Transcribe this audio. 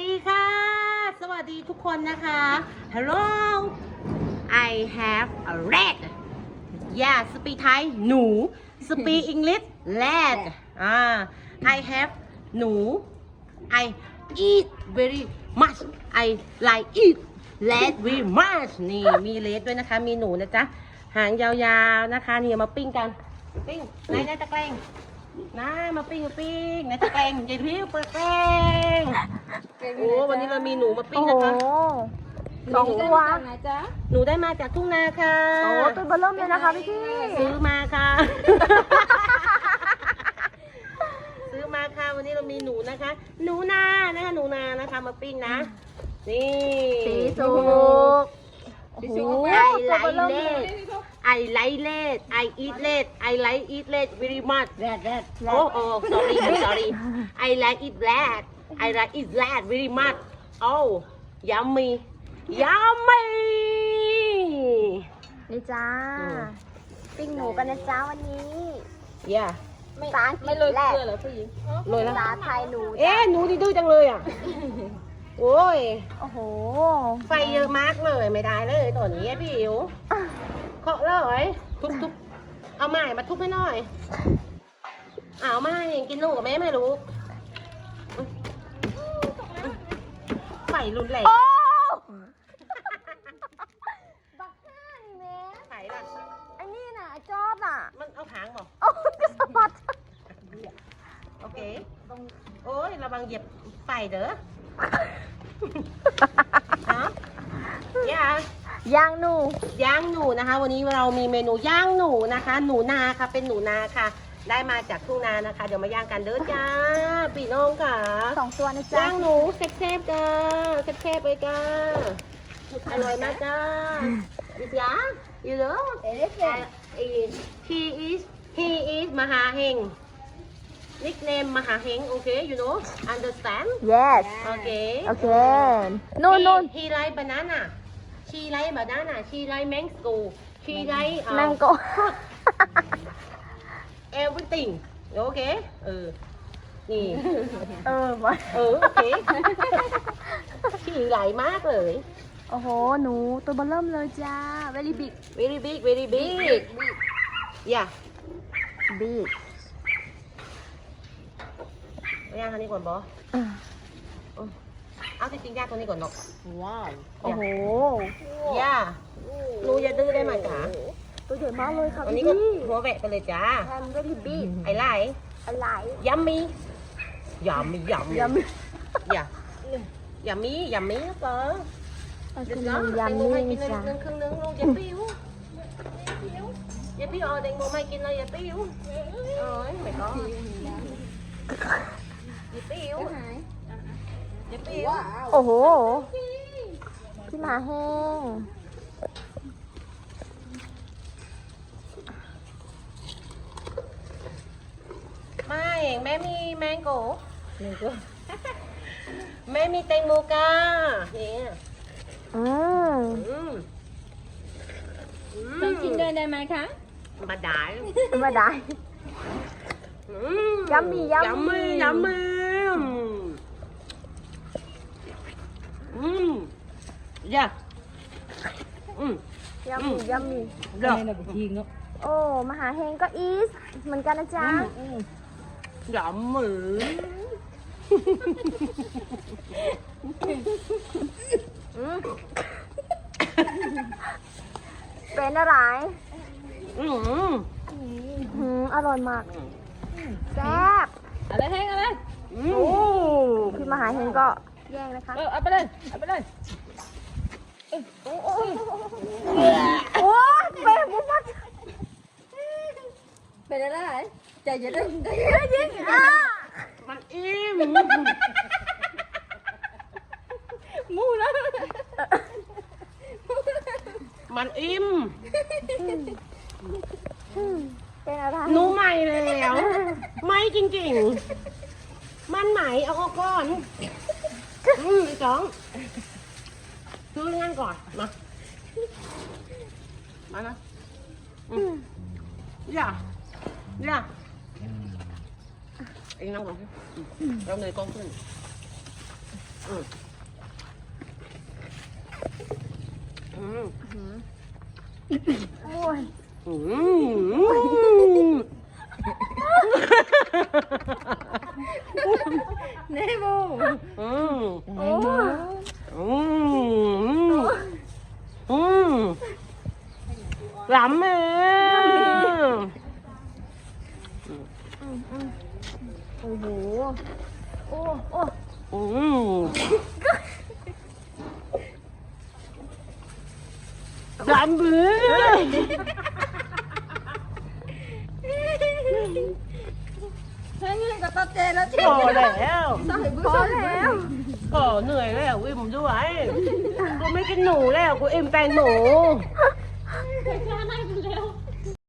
ดีค่ะ สวัสดีทุกคนนะคะ Hello I have a rat Yeah speak Thai หนู Speak English rat อ่า I have หนู I eat very much I like eat rat very much นี่มีเลดด้วยนะคะ มีหนูนะจ๊ะ หางยาวๆนะคะ นี่มาปิ้งกัน ปิ้งไหนไหนตะแกรง นะมาปิ้งมาปิ้งไหนตะแกรงยายพิ้วเปิดแกรงโอ้วันนี้เรามีหนูมาปิ้งโอ้นะโหคะสองตัวไหนจ๊ะหนูได้มาจากทุ่งนาค่ะโอ้ตัวเบอร์เริ่มเลยนะคะพี่พี่ซื้อมาค่ะ ซื้อมาค่ะวันนี้เรามีหนูนะคะ หนูนานะคะหนูนานะคะมาปิ้งนะ นี่สีสุกโอ้โหไอไลตัวเบอร์เลเริ่มเลยดไอไลเล ดไออีทเลดไอไลอีทเลด very much แรดแรดโอ้โอ้ sorry I'm sorry I like it black I like it black very much oh yummy yummy นี่จ้าอืมปิ้งหมูกันนะจ้าวันนี้ yeah ภาษาอังกไม่ฤษโรยแรเกกลือเหรอผู้หญิงโรยแล้วภาษาไทยหนูเอ๊ะหนูดีดื้อจังเลยอะ โอ้ย โอ้โห ไฟเยอะมากเลยไม่ได้เลยตัวนี้พี่อิ๋ว เคาะเลยทุบทุบเอาไม้มาทุบให้หน่อยเอาไม้กินหนูกับแม่ไม่รู้ไฟรุนแรงโอ้บักห้านี่แม่ไฟล่ะไอ้นี่น่ะไอ้จอบน่ะ มันเอาผางบอกโอ้ยก็สะบัดโอเคโอ้ยระวังเหยียบไฟเด้อฮะ ย่าย่างหนูย่างหนูนะคะ วันนี้เรามีเมนูย่างหนูนะคะ หนูนาค่ะเป็นหนูนาค่ะ ได้มาจากทุ่งนานะคะ เดี๋ยวมาย่างกันเด้อจ้าพี่น้องค่ะสองตัวนะจ้าย่างหนูแซ่บๆจ้าแซ่บๆไปจ้าอร่อยมากจ้าดิจ้า you know uh, he is he is มหาเฮง nickname มหาเฮง okay you know understand yes okay โอเคนู่นนู่น he, he like banana she like banana she like mango she like uh, แมงโก้ everything โอเคเออนี่เออวะเออโอเคฉี่ไหลมากเลย โอ้โห หนูตัวเบอร์เริ่มเลยจ้า very big very big very big yeah big เอาย่างอันนี้ก่อนบอ เอาจริงๆย่างตัวนี้ก่อนเนาะว้าวโอ้โหย่าหนูอย่าดื้อได้ไหมจ๊ะตัวใหญ่มากเลยค่ะวันพี่นี้ก็หัวแหวะไปเลยจ้าแฮม very big ไอ้ไล่อะไรยัมมี่ยัมมี่ยัมมี่ยำอย่าอย่ามีอย่ามีนะเปอมันเดี๋คืยวอนะมันแตงโมยำให้นี่กินจ้านึงครึ่งนึงลูกอย่าปิ้วอย่าปิ้วเอาแตงโมให้กินเลยอย่าปิ้วเอ้ยไม่ก็อย่าปิ้วอย่าปิ้ว โอ้โห พี่หมาแห้ง ไม่แม่มีแมงโก้แม่มีแตงโมกาเนี่ยอืมอืมอืมต้องกินด้วยได้ไหมคะมาได้มาได้ อืม Yummy, yummy. yummy yummy อืมย่าอืมยำมียำมีเด้อไม่ได้ไปทิ้งเนาะโอ้มหาแห้งก็อีสเหมือนกันนะจ๊ะ yummy อืมเป็นอะไรอืมอืมอร่อยมากแซ่บอะไรแห้งอะไรอืโอ้มพี่มหาเฮงก็ แย่งนะคะเออเอาไปเลยเอาไปเลยโอ้ยเป็นบุมัดเป็นอะไรใจเย็นเลยใจยิงอะมันอิ่มมูนะมันอิ่มเป็นอะไรหนูใหม่แล้ว ไม่จริงๆ มันไหมเอาออกก่อน อืมสองซื้องั้นก่อนมามานะอืมอย่าอย่ ล้ำเลยโอ้โห โอ้โอ้อืมล้ำเบื่อแห้งยังกับตาเจแล้วเจ๊พอแล้วใส่บื้พออใส่แล้ว ก็เหนื่อยแล้ว อิ่มด้วยกูไม่กินหนูแล้วกูอิ่มแตงหมูเคยชาไหนกู